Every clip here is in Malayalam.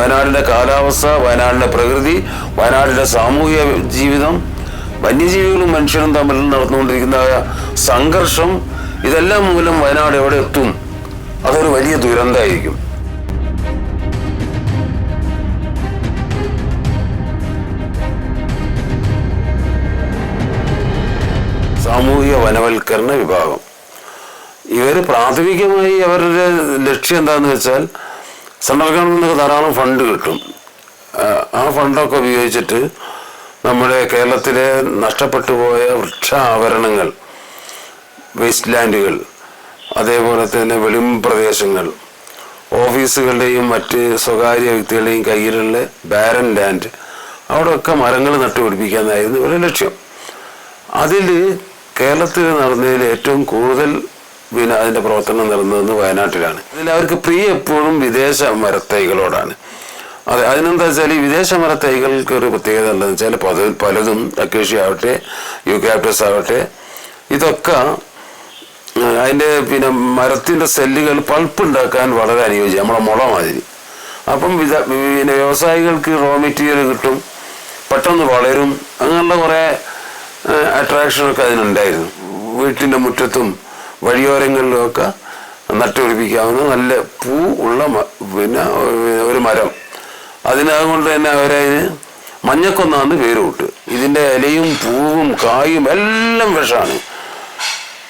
വയനാടിന്റെ കാലാവസ്ഥ വയനാടിന്റെ പ്രകൃതി വയനാടിന്റെ സാമൂഹിക ജീവിതം വന്യജീവികളും മനുഷ്യരും തമ്മിൽ നടന്നുകൊണ്ടിരിക്കുന്ന സംഘർഷം ഇതെല്ലാം മൂലം വയനാട് എവിടെ എത്തും? അതൊരു വലിയ ദുരന്തമായിരിക്കും. സാമൂഹിക വനവൽക്കരണ വിഭാഗം. ഇവർ പ്രാഥമികമായി അവരുടെ ലക്ഷ്യം എന്താണെന്ന് വെച്ചാൽ സെൻട്രൽ ഗവൺമെന്റ് ധാരാളം ഫണ്ട് കിട്ടും. ആ ഫണ്ടൊക്കെ ഉപയോഗിച്ചിട്ട് നമ്മുടെ കേരളത്തിലെ നഷ്ടപ്പെട്ടു പോയ വൃക്ഷ ആവരണങ്ങൾ വേസ്റ്റ് ലാൻഡുകൾ അതേപോലെ തന്നെ വെളിം പ്രദേശങ്ങൾ ഓഫീസുകളുടെയും മറ്റ് സ്വകാര്യ വ്യക്തികളുടെയും കയ്യിലുള്ള ബാരൻ ലാൻഡ് അവിടെയൊക്കെ മരങ്ങൾ നട്ടുപിടിപ്പിക്കാനായിരുന്നു ഒരു ലക്ഷ്യം. അതിൽ കേരളത്തിൽ നടന്നതിൽ ഏറ്റവും കൂടുതൽ പിന്നെ അതിന്റെ പ്രവർത്തനം നടന്നതെന്ന് വയനാട്ടിലാണ്. അതിൽ അവർക്ക് പ്രിയ എപ്പോഴും വിദേശ മരത്തൈകളോടാണ്. അതെ അതിനെന്താ വെച്ചാൽ ഈ വിദേശ മരത്തൈകൾക്ക് ഒരു പ്രത്യേകത ഉള്ളതെന്ന് വെച്ചാൽ പല പലതും അക്കേഷ്യ ആവട്ടെ യൂക്കാപ്റ്റസ് ആവട്ടെ ഇതൊക്കെ അതിന്റെ പിന്നെ മരത്തിന്റെ സെല്ലുകൾ പൾപ്പ് ഉണ്ടാക്കാൻ വളരെ അനുയോജ്യം നമ്മളെ മുള മാതിരി. അപ്പം വിത- പിന്നെ വ്യവസായികൾക്ക് റോ മെറ്റീരിയൽ കിട്ടും പെട്ടെന്ന് വളരും അങ്ങനെയുള്ള കുറേ അട്രാക്ഷനൊക്കെ അതിനുണ്ടായിരുന്നു. വീട്ടിന്റെ മുറ്റത്തും വഴിയോരങ്ങളിലുമൊക്കെ നട്ടുപിടിപ്പിക്കാവുന്ന നല്ല പൂ ഉള്ള പിന്നെ ഒരു മരം. അതിനതുകൊണ്ട് തന്നെ അവരതിന് മഞ്ഞക്കൊന്നാന്ന് പേര് വിട്ട് ഇതിന്റെ ഇലയും പൂവും കായും എല്ലാം വിഷമാണ്.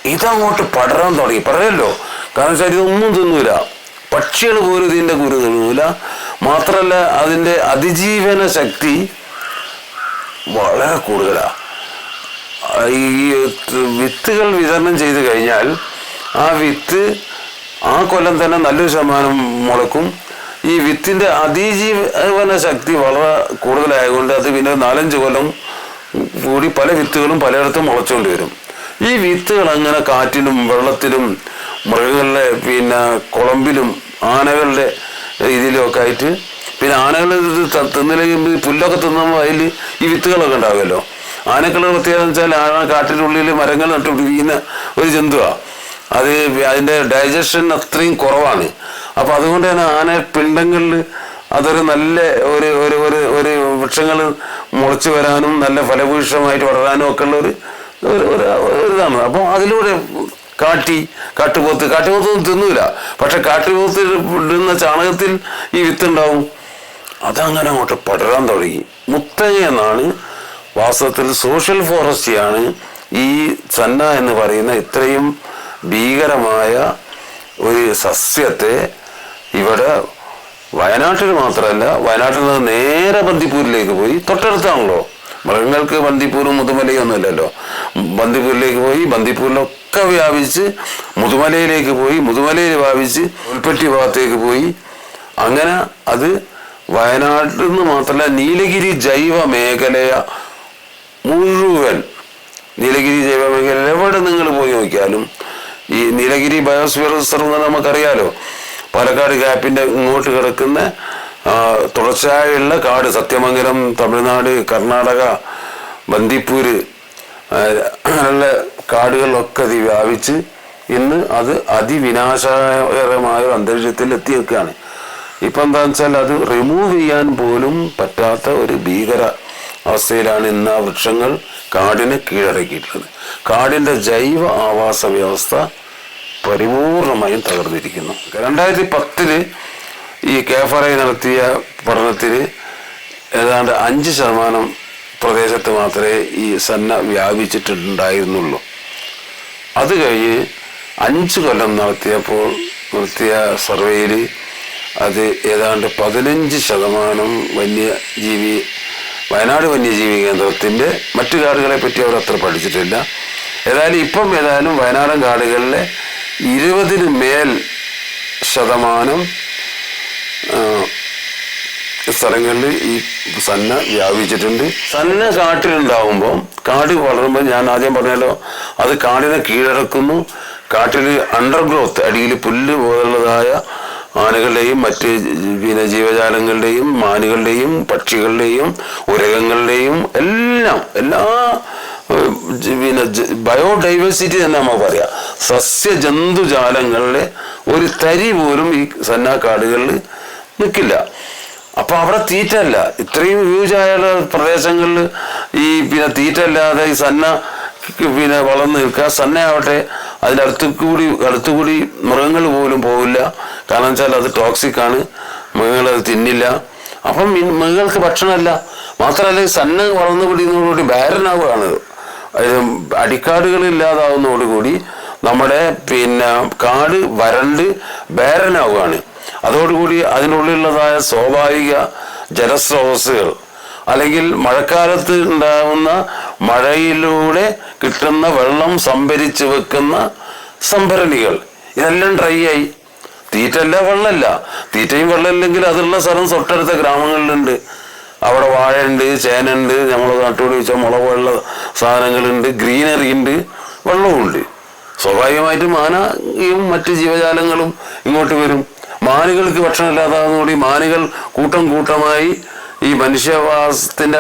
ഇതങ്ങോട്ട് പടരാൻ തുടങ്ങി. പറയല്ലോ. കാരണം വെച്ചാൽ ഇതൊന്നും തിന്നൂല. പക്ഷികൾ പോലും ഇതിന്റെ കുരു തിന്നൂല. മാത്രമല്ല അതിന്റെ അതിജീവന ശക്തി വളരെ കൂടുതലാണ് ഈ വിത്തുകൾ വിതരണം ചെയ്ത് കഴിഞ്ഞാൽ ആ വിത്ത് ആ കൊല്ലം തന്നെ നല്ലൊരു ശതമാനം മുളക്കും. ഈ വിത്തിന്റെ അതിജീവന ശക്തി വളരെ കൂടുതലായതുകൊണ്ട് അത് പിന്നെ നാലഞ്ച് കൊല്ലം കൂടി പല വിത്തുകളും പലയിടത്തും മുളച്ചുകൊണ്ട് വരും. ഈ വിത്തുകൾ അങ്ങനെ കാറ്റിലും വെള്ളത്തിലും മൃഗങ്ങളുടെ പിന്നെ കുളമ്പിലും ആനകളുടെ ഇതിലും ഒക്കെ ആയിട്ട് പിന്നെ ആനകൾ ഇത് തിന്നില്ലെങ്കിൽ പുല്ലൊക്കെ തിന്നുമ്പോൾ അതിൽ ഈ വിത്തുകളൊക്കെ ഉണ്ടാവുമല്ലോ. ആനക്കുള്ള പ്രത്യേകത എന്ന് വെച്ചാൽ ആന കാട്ടിനുള്ളിൽ മരങ്ങൾ നട്ടുപിടിപ്പിക്കുന്ന ഒരു ജന്തുവാണ് അത് അതിന്റെ ഡൈജഷൻ അത്രയും കുറവാണ്. അപ്പോൾ അതുകൊണ്ട് തന്നെ ആന പിണ്ടങ്ങളിൽ അതൊരു നല്ല ഒരു ഒരു ഒരു ഒരു വൃക്ഷങ്ങൾ മുളച്ചു വരാനും നല്ല ഫലഭൂഷമായിട്ട് വളരാനും ഒക്കെ ഉള്ള ഒരു- ഒരു ഇതാണ്. അപ്പോൾ അതിലൂടെ കാട്ടി കാട്ടുപോത്ത് കാട്ടുപോത്തൊന്നും തിന്നൂല. പക്ഷെ കാട്ടുപോത്ത് ഇടുന്ന ചാണകത്തിൽ ഈ വിത്തുണ്ടാവും അതങ്ങനെ അങ്ങോട്ട് പടരാൻ തുടങ്ങി. മുത്തങ്ങ എന്നാണ് വാസ്തവത്തിൽ സോഷ്യൽ ഫോറസ്റ്റിയാണ് ഈ ചന്ന എന്ന് പറയുന്ന ഇത്രയും ഭീകരമായ ഒരു സസ്യത്തെ ഇവിടെ വയനാട്ടിൽ മാത്രമല്ല വയനാട്ടിൽ നിന്ന് നേരെ ബന്ദിപ്പൂരിലേക്ക് പോയി തൊട്ടടുത്താണല്ലോ. മൃഗങ്ങൾക്ക് ബന്ദിപ്പൂരും മുതുമലയും ഒന്നുമില്ലല്ലോ. ബന്ദിപ്പൂരിലേക്ക് പോയി ബന്ദിപ്പൂരിലൊക്കെ വ്യാപിച്ച് മുതുമലയിലേക്ക് പോയി മുതുമലയിൽ വ്യാപിച്ച് ഉൽപ്പറ്റി ഭാഗത്തേക്ക് പോയി. അങ്ങനെ അത് വയനാട്ടിൽ നിന്ന് മാത്രമല്ല നീലഗിരി ജൈവ മേഖലയ മുഴുവൻ നീലഗിരി ജൈവമേഖലയിൽ എവിടെ നിങ്ങൾ പോയി നോക്കിയാലും ഈ നീലഗിരി ബയോസ്ഫിയർ റിസർവ് എന്ന് നമുക്കറിയാലോ. പാലക്കാട് ഗ്യാപ്പിന്റെ ഇങ്ങോട്ട് കിടക്കുന്ന തുടർച്ചയായുള്ള കാട് സത്യമംഗലം തമിഴ്നാട് കർണാടക ബന്ദിപ്പൂര് അങ്ങനെയുള്ള കാടുകളിലൊക്കെ അത് വ്യാപിച്ച് ഇന്ന് അത് അതിവിനാശകരമായ ഒരു അന്തരീക്ഷത്തിൽ എത്തി നിൽക്കുകയാണ് ഇപ്പം എന്താണെന്ന് വെച്ചാൽ അത് റിമൂവ് ചെയ്യാൻ പോലും പറ്റാത്ത ഒരു ഭീകര അവസ്ഥയിലാണ് ഇന്ന് ആ വൃക്ഷങ്ങൾ കാടിനെ കീഴടക്കിയിട്ടുള്ളത്. കാടിന്റെ ജൈവ ആവാസ വ്യവസ്ഥ പരിപൂർണമായും തകർന്നിരിക്കുന്നു. രണ്ടായിരത്തി പത്തിൽ ഈ കേഫറൈ നടത്തിയ പഠനത്തിൽ ഏതാണ്ട് അഞ്ച് ശതമാനം പ്രദേശത്ത് മാത്രമേ ഈ സന്ന വ്യാപിച്ചിട്ടുണ്ടായിരുന്നുള്ളൂ. അത് കഴിഞ്ഞ് അഞ്ച് കൊല്ലം നടത്തിയപ്പോൾ നടത്തിയ സർവേയിൽ അത് ഏതാണ്ട് പതിനഞ്ച് ശതമാനം വന്യജീവി വയനാട് വന്യജീവി കേന്ദ്രത്തിന്റെ മറ്റു കാടുകളെ പറ്റി അവർ അത്ര പഠിച്ചിട്ടില്ല. ഏതായാലും ഇപ്പം ഏതായാലും വയനാടൻ കാടുകളിലെ ഇരുപതിന് മേൽ ശതമാനം സ്ഥലങ്ങളിൽ ഈ സന്ന വ്യാപിച്ചിട്ടുണ്ട്. സന്ന കാട്ടിലുണ്ടാവുമ്പോൾ കാട് വളരുമ്പോൾ ഞാൻ ആദ്യം പറഞ്ഞല്ലോ അത് കാടിനെ കീഴടക്കുന്നു. കാട്ടിൽ അണ്ടർഗ്രോത്ത് അടിയിൽ പുല്ല് പോലുള്ളതായ ആനകളുടെയും മറ്റ് പിന്നെ ജീവജാലങ്ങളുടെയും മാനുകളുടെയും പക്ഷികളുടെയും ഉരകങ്ങളുടെയും എല്ലാം എല്ലാ പിന്നെ ബയോഡൈവേഴ്സിറ്റി തന്നെ നമുക്ക് പറയാം. സസ്യ ജന്തുജാലങ്ങളുടെ ഒരു തരി പോലും ഈ സന്നാക്കാടുകളിൽ നിൽക്കില്ല അപ്പൊ അവിടെ തീറ്റ അല്ല ഇത്രയും ഹ്യൂജ് ആയ പ്രദേശങ്ങളിൽ ഈ പിന്നെ തീറ്റ അല്ലാതെ ഈ സന്ന പിന്നെ വളർന്നു നിൽക്കുക സന്ന ആവട്ടെ അതിന്റെ അടുത്തു കൂടി അടുത്തുകൂടി മൃഗങ്ങൾ പോലും പോകില്ല കാരണം വെച്ചാൽ അത് ടോക്സിക് ആണ്. മൃഗങ്ങൾ അത് തിന്നില്ല. അപ്പം മൃഗങ്ങൾക്ക് ഭക്ഷണമല്ല. മാത്രമല്ല സന്ന വളർന്നു പിടിക്കുന്നതോടുകൂടി ബാരനാവുകയാണ്. അടിക്കാടുകൾ ഇല്ലാതാവുന്നതോടുകൂടി നമ്മുടെ പിന്നെ കാട് വരണ്ട് ബാരനാവുകയാണ്. അതോടുകൂടി അതിനുള്ളിലുള്ളതായ സ്വാഭാവിക ജലസ്രോതസ്സുകൾ അല്ലെങ്കിൽ മഴക്കാലത്ത് ഉണ്ടാകുന്ന മഴയിലൂടെ കിട്ടുന്ന വെള്ളം സംഭരിച്ചു വെക്കുന്ന സംഭരണികൾ ഇതെല്ലാം ഡ്രൈ ആയി. തീറ്റല്ല വെള്ളമല്ല തീറ്റയും വെള്ളമില്ലെങ്കിൽ അതുള്ള സ്ഥലം തൊട്ടടുത്ത ഗ്രാമങ്ങളിലുണ്ട്. അവിടെ വാഴയുണ്ട് ചേനുണ്ട് നമ്മൾ നട്ടുപിടി വെച്ച മുളക് വെള്ള സാധനങ്ങളുണ്ട് ഗ്രീനറി ഉണ്ട് വെള്ളവുമുണ്ട്. സ്വാഭാവികമായിട്ടും മാനയും മറ്റ് ജീവജാലങ്ങളും ഇങ്ങോട്ട് വരും. മാനുകൾക്ക് ഭക്ഷണമില്ലാതാകുന്നതോടെ മാനുകൾ കൂട്ടം കൂട്ടമായി ഈ മനുഷ്യവാസത്തിന്റെ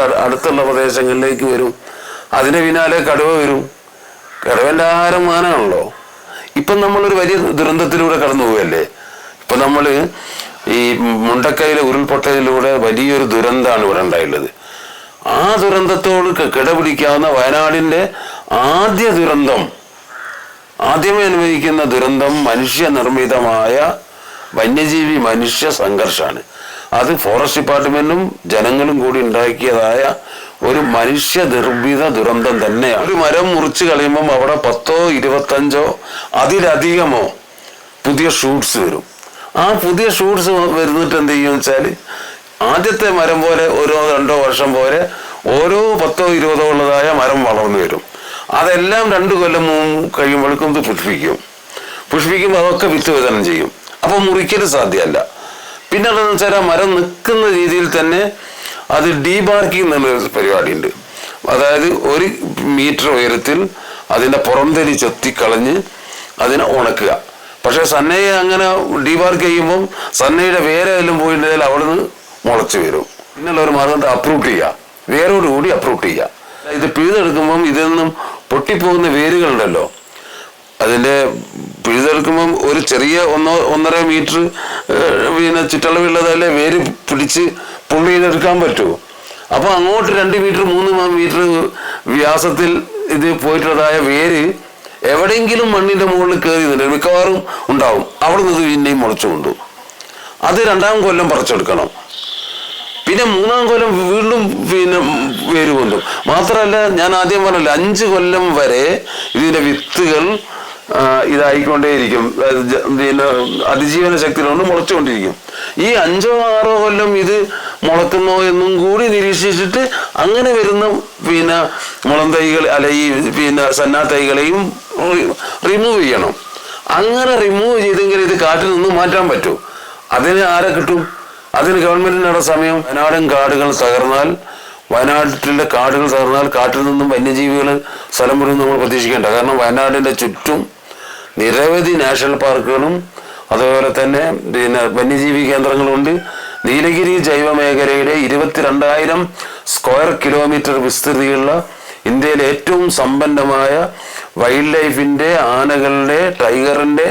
അട- അടുത്തുള്ള പ്രദേശങ്ങളിലേക്ക് വരും. അതിന് പിന്നാലെ കടുവ വരും. കടുവന്റെ ആഹാരം മാനാണല്ലോ. ഇപ്പം നമ്മളൊരു വലിയ ദുരന്തത്തിലൂടെ കടന്നു പോവുകയല്ലേ ഇപ്പൊ നമ്മൾ ഈ മുണ്ടക്കൈയിലെ ഉരുൾപൊട്ടലിലൂടെ വലിയൊരു ദുരന്തമാണ് ഇവിടെ ഉണ്ടായിട്ടുള്ളത് ആ ദുരന്തത്തോട് കിടപിടിക്കാവുന്ന വയനാടിന്റെ ആദ്യ ദുരന്തം ആദ്യമേ അനുഭവിക്കുന്ന ദുരന്തം മനുഷ്യനിർമ്മിതമായ വന്യജീവി മനുഷ്യ സംഘർഷമാണ് അത് ഫോറസ്റ്റ് ഡിപ്പാർട്ട്മെന്റും ജനങ്ങളും കൂടി ഉണ്ടാക്കിയതായ ഒരു മനുഷ്യ നിർമ്മിത ദുരന്തം തന്നെയാണ്. ഒരു മരം മുറിച്ച് കളയുമ്പം അവിടെ പത്തോ ഇരുപത്തഞ്ചോ അതിലധികമോ പുതിയ ഷൂട്ട്സ് വരും. ആ പുതിയ ഷൂട്ട്സ് വരുന്നിട്ട് എന്ത് ചെയ്യും വെച്ചാൽ ആദ്യത്തെ മരം പോലെ ഓരോ രണ്ടോ വർഷം പോലെ ഓരോ പത്തോ ഇരുപതോ ഉള്ളതായ മരം വളർന്നു വരും. അതെല്ലാം രണ്ടു കൊല്ലം കഴിയുമ്പോഴേക്കും ഇത് പുഷ്പിക്കും. പുഷ്പിക്കുമ്പോൾ അതൊക്കെ വിത്ത് വിതരണം ചെയ്യും. അപ്പോൾ മുറിക്കൽ സാധ്യമല്ല. പിന്നെ എന്താണെന്ന് വെച്ചാൽ ആ മരം നിൽക്കുന്ന രീതിയിൽ തന്നെ അത് ഡീബാർക്കിംഗ് എന്നൊരു പരിപാടിയുണ്ട്. അതായത് ഒരു മീറ്റർ ഉയരത്തിൽ അതിന്റെ പുറംതരി ചെത്തിക്കളഞ്ഞ് അതിനെ ഉണക്കുക. പക്ഷേ സന്നയെ അങ്ങനെ ഡീബാർക്ക് ചെയ്യുമ്പം സന്നയുടെ വേരെല്ലാം പോയിട്ടുണ്ടെങ്കിൽ അവിടുന്ന് മുളച്ചു വരും. പിന്നുള്ള ഒരു മാർഗം അപ്രൂട്ട് ചെയ്യുക. വേരോടുകൂടി അപ്രൂട്ട് ചെയ്യുക. ഇത് പിഴുതെടുക്കുമ്പം ഇതിൽ നിന്നും പൊട്ടിപ്പോകുന്ന വേരുകളുണ്ടല്ലോ. അതിന്റെ പിഴുതെടുക്കുമ്പം ഒരു ചെറിയ ഒന്നോ ഒന്നര മീറ്റർ പിന്നെ ചുറ്റളവുള്ളതല്ലേ വേര് പിടിച്ച് പുള്ളി ചെയ്തെടുക്കാൻ പറ്റുമോ അപ്പൊ അങ്ങോട്ട് രണ്ട് മീറ്റർ മൂന്ന് മീറ്റർ വ്യാസത്തിൽ ഇത് പോയിട്ടുള്ളതായ വേര് എവിടെയെങ്കിലും മണ്ണിന്റെ മുകളിൽ കയറി മിക്കവാറും ഉണ്ടാവും. അവിടെ നിന്ന് പിന്നെയും മുളച്ചു കൊണ്ടു. അത് രണ്ടാം കൊല്ലം പറിച്ചെടുക്കണം. പിന്നെ മൂന്നാം കൊല്ലം വീണ്ടും പിന്നെ വേര് കൊണ്ടും. മാത്രമല്ല ഞാൻ ആദ്യം പറഞ്ഞല്ലോ അഞ്ച് കൊല്ലം വരെ ഇതിന്റെ വിത്തുകൾ ഇതായിക്കൊണ്ടേയിരിക്കും. പിന്നെ അതിജീവന ശക്തിയിലുണ്ട് മുളച്ചുകൊണ്ടിരിക്കും. ഈ അഞ്ചോ ആറോ കൊല്ലം ഇത് മുളക്കുന്നോ എന്നും കൂടി നിരീക്ഷിച്ചിട്ട് അങ്ങനെ വരുന്ന പിന്നെ മുളം തൈകൾ അല്ല ഈ പിന്നെ സന്നാ തൈകളെയും റിമൂവ് ചെയ്യണം. അങ്ങനെ റിമൂവ് ചെയ്തെങ്കിൽ ഇത് കാട്ടിൽ നിന്ന് മാറ്റാൻ പറ്റൂ. അതിന് ആരെ കിട്ടും? അതിന് ഗവൺമെന്റിനുള്ള സമയം. വയനാടൻ കാടുകൾ തകർന്നാൽ വയനാട്ടിലെ കാടുകൾ തകർന്നാൽ കാട്ടിൽ നിന്നും വന്യജീവികൾ സ്ഥലം വരുമെന്ന് നമ്മൾ പ്രതീക്ഷിക്കേണ്ട. കാരണം വയനാടിന്റെ ചുറ്റും നിരവധി നാഷണൽ പാർക്കുകളും അതുപോലെ തന്നെ പിന്നെ വന്യജീവി കേന്ദ്രങ്ങളുണ്ട്. നീലഗിരി ജൈവ മേഖലയുടെ ഇരുപത്തിരണ്ടായിരം സ്ക്വയർ കിലോമീറ്റർ വിസ്തൃതിയുള്ള ഇന്ത്യയിലെ ഏറ്റവും സമ്പന്നമായ വൈൽഡ് ലൈഫിന്റെ ആനകളുടെ ടൈഗറിന്റെ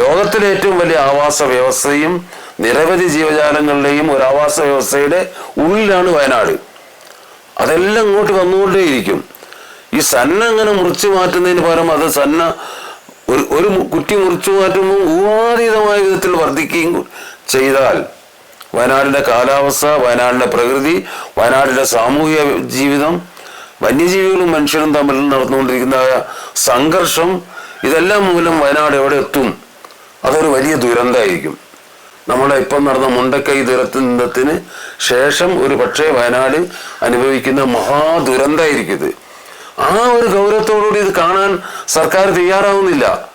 ലോകത്തിലെ ഏറ്റവും വലിയ ആവാസ വ്യവസ്ഥയും നിരവധി ജീവജാലങ്ങളുടെയും ഒരു ആവാസ വ്യവസ്ഥയുടെ ഉള്ളിലാണ് വയനാട്. അതെല്ലാം ഇങ്ങോട്ട് വന്നുകൊണ്ടേയിരിക്കും. ഈ സന്ന അങ്ങനെ മുറിച്ചു മാറ്റുന്നതിന് പകരം അത് സന്ന ഒരു ഒരു കുറ്റി മുറിച്ചു മാറ്റുമ്പോൾ ഊഹാതീതമായ വിധത്തിൽ വർദ്ധിക്കുകയും ചെയ്താൽ വയനാടിന്റെ കാലാവസ്ഥ വയനാടിന്റെ പ്രകൃതി വയനാടിന്റെ സാമൂഹിക ജീവിതം വന്യജീവികളും മനുഷ്യരും തമ്മിൽ നടന്നുകൊണ്ടിരിക്കുന്ന സംഘർഷം ഇതെല്ലാം മൂലം വയനാട് എവിടെ എത്തും? അതൊരു വലിയ ദുരന്തമായിരിക്കും. നമ്മുടെ ഇപ്പം നടന്ന മുണ്ടക്കൈ ദുരന്തത്തിന് ശേഷം ഒരു പക്ഷേ വയനാട് അനുഭവിക്കുന്ന മഹാ മഹാദുരന്തമായിരിക്കും ഇത്. ആ ഒരു ഗൗരവത്തോടുകൂടി ഇത് കാണാൻ സർക്കാർ തയ്യാറാവുന്നില്ല.